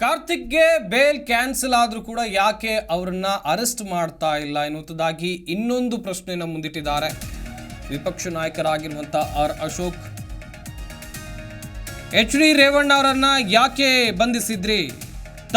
ಕಾರ್ತಿಕ್ಗೆ bail cancel ಆದರೂ ಕೂಡ ಯಾಕೆ ಅವರನ್ನ ಅರೆಸ್ಟ್ ಮಾಡ್ತಾ ಇಲ್ಲ ಎನ್ನುವುದಾಗಿ ಇನ್ನೊಂದು ಪ್ರಶ್ನೆಯನ್ನು ಮುಂದಿಟ್ಟಿದ್ದಾರೆ. ವಿಪಕ್ಷ ನಾಯಕರಾಗಿರುವಂಥ R Ashok, H D Revanna ಅವರನ್ನ ಯಾಕೆ ಬಂಧಿಸಿದ್ರಿ?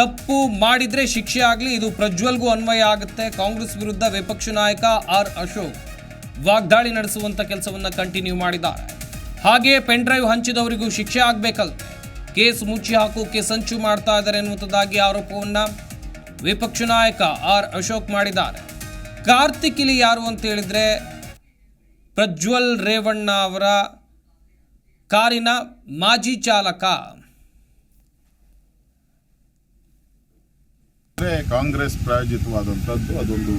ತಪ್ಪು ಮಾಡಿದ್ರೆ ಶಿಕ್ಷೆ ಆಗಲಿ, ಇದು ಪ್ರಜ್ವಲ್ಗೂ ಅನ್ವಯ ಆಗುತ್ತೆ. ಕಾಂಗ್ರೆಸ್ ವಿರುದ್ಧ ವಿಪಕ್ಷ ನಾಯಕ ಆರ್ ಅಶೋಕ್ ವಾಗ್ದಾಳಿ ನಡೆಸುವಂತ ಕೆಲಸವನ್ನ ಕಂಟಿನ್ಯೂ ಮಾಡಿದ್ದಾರೆ. ಹಾಗೆಯೇ ಪೆನ್ ಡ್ರೈವ್ ಹಂಚಿದವರಿಗೂ ಶಿಕ್ಷೆ ಆಗ್ಬೇಕಲ್ತೆ. ಕೇಸ್ ಮುಚ್ಚಿ ಹಾಕೋಕೆ ಸಂಚು ಮಾಡ್ತಾ ಇದ್ದಾರೆ ಎನ್ನುವಂಥದ್ದಾಗಿ ಆರೋಪವನ್ನ ವಿಪಕ್ಷ ನಾಯಕ ಆರ್ ಅಶೋಕ್ ಮಾಡಿದ್ದಾರೆ. ಕಾರ್ತಿಕ್ ಇಲ್ಲಿ ಯಾರು ಅಂತ ಹೇಳಿದ್ರೆ ಪ್ರಜ್ವಲ್ ರೇವಣ್ಣ ಅವರ ಕಾರಿನ ಮಾಜಿ ಚಾಲಕ. ಕಾಂಗ್ರೆಸ್ ಪ್ರಾಯೋಜಿತವಾದಂಥದ್ದು ಅದೊಂದು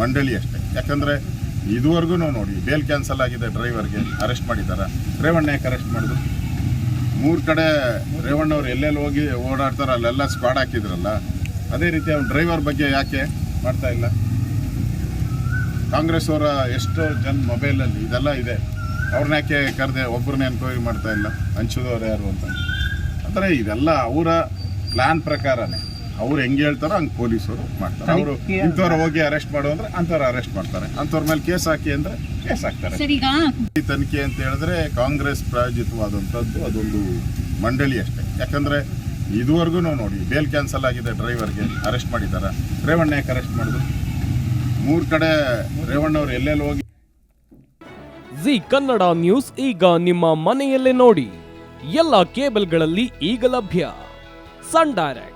ಮಂಡಳಿ ಅಷ್ಟೇ. ಯಾಕಂದ್ರೆ ಇದುವರೆಗೂ ನೋಡಿ, ಬೇಲ್ ಕ್ಯಾನ್ಸಲ್ ಆಗಿದೆ ಡ್ರೈವರ್ಗೆ, ಅರೆಸ್ಟ್ ಮಾಡಿದ್ದಾರೆ? ರೇವಣ್ಣ ಯಾಕೆ ಅರೆಸ್ಟ್ ಮಾಡಿದ್ರು? ಮೂರು ಕಡೆ ರೇವಣ್ಣ ಅವ್ರು ಎಲ್ಲೆಲ್ಲಿ ಹೋಗಿ ಓಡಾಡ್ತಾರೆ ಅಲ್ಲೆಲ್ಲ ಸ್ಕ್ವಾಡ್ ಹಾಕಿದ್ರಲ್ಲ, ಅದೇ ರೀತಿ ಅವ್ನ ಡ್ರೈವರ್ ಬಗ್ಗೆ ಯಾಕೆ ಮಾಡ್ತಾ ಇಲ್ಲ? ಕಾಂಗ್ರೆಸ್ ಅವರ ಎಷ್ಟೋ ಜನ ಮೊಬೈಲಲ್ಲಿ ಇದೆಲ್ಲ ಇದೆ. ಅವ್ರನ್ನ ಯಾಕೆ ಕರೆದೆ ಒಬ್ಬರನ್ನ ಎನ್ಕ್ವೈರಿ ಮಾಡ್ತಾ ಇಲ್ಲ? ಹಂಚೋದವ್ರು ಯಾರು ಅಂತ. ಅಂದರೆ ಇದೆಲ್ಲ ಅವರ ಪ್ಲ್ಯಾನ್ ಪ್ರಕಾರನೇ. ಅವ್ರು ಹೆಂಗೆ ಹೇಳ್ತಾರೋ ಹಂಗೆ ಪೊಲೀಸರು ಮಾಡ್ತಾರೆ. ಅವರು ಇಂಥವ್ರು ಹೋಗಿ ಅರೆಸ್ಟ್ ಮಾಡು ಅಂದ್ರೆ ಅಂಥವ್ರು ಅರೆಸ್ಟ್ ಮಾಡ್ತಾರೆ. ಅಂಥವ್ರ ಮೇಲೆ ಕೇಸ್ ಹಾಕಿ ಅಂದ್ರೆ ಕೇಸ್ ಹಾಕ್ತಾರೆ. ಸರ್ ಈಗ ಈ ತನಿಖೆ ಅಂತ ಹೇಳಿದ್ರೆ ಕಾಂಗ್ರೆಸ್ ಪ್ರಾಯೋಜಿತವಾದಂಥದ್ದು ಅದೊಂದು ಮಂಡಳಿ ಅಷ್ಟೇ. ಯಾಕಂದ್ರೆ ಇದುವರೆಗೂ ನಾವು ನೋಡಿ ಬೇಲ್ ಕ್ಯಾನ್ಸಲ್ ಆಗಿದೆ ಡ್ರೈವರ್ಗೆ ಅರೆಸ್ಟ್ ಮಾಡಿದ್ದಾರೆ? ರೇವಣ್ಣ ಯಾಕೆ ಅರೆಸ್ಟ್ ಮಾಡಿದ್ರು? ಮೂರು ಕಡೆ ರೇವಣ್ಣ ಅವ್ರು ಎಲ್ಲೆಲ್ಲಿ ಹೋಗಿ ಜಿ ಕನ್ನಡ ನ್ಯೂಸ್ ಈಗ ನಿಮ್ಮ ಮನೆಯಲ್ಲೇ ನೋಡಿ. ಎಲ್ಲ ಕೇಬಲ್ಗಳಲ್ಲಿ ಈಗ ಲಭ್ಯ. Sun Direct.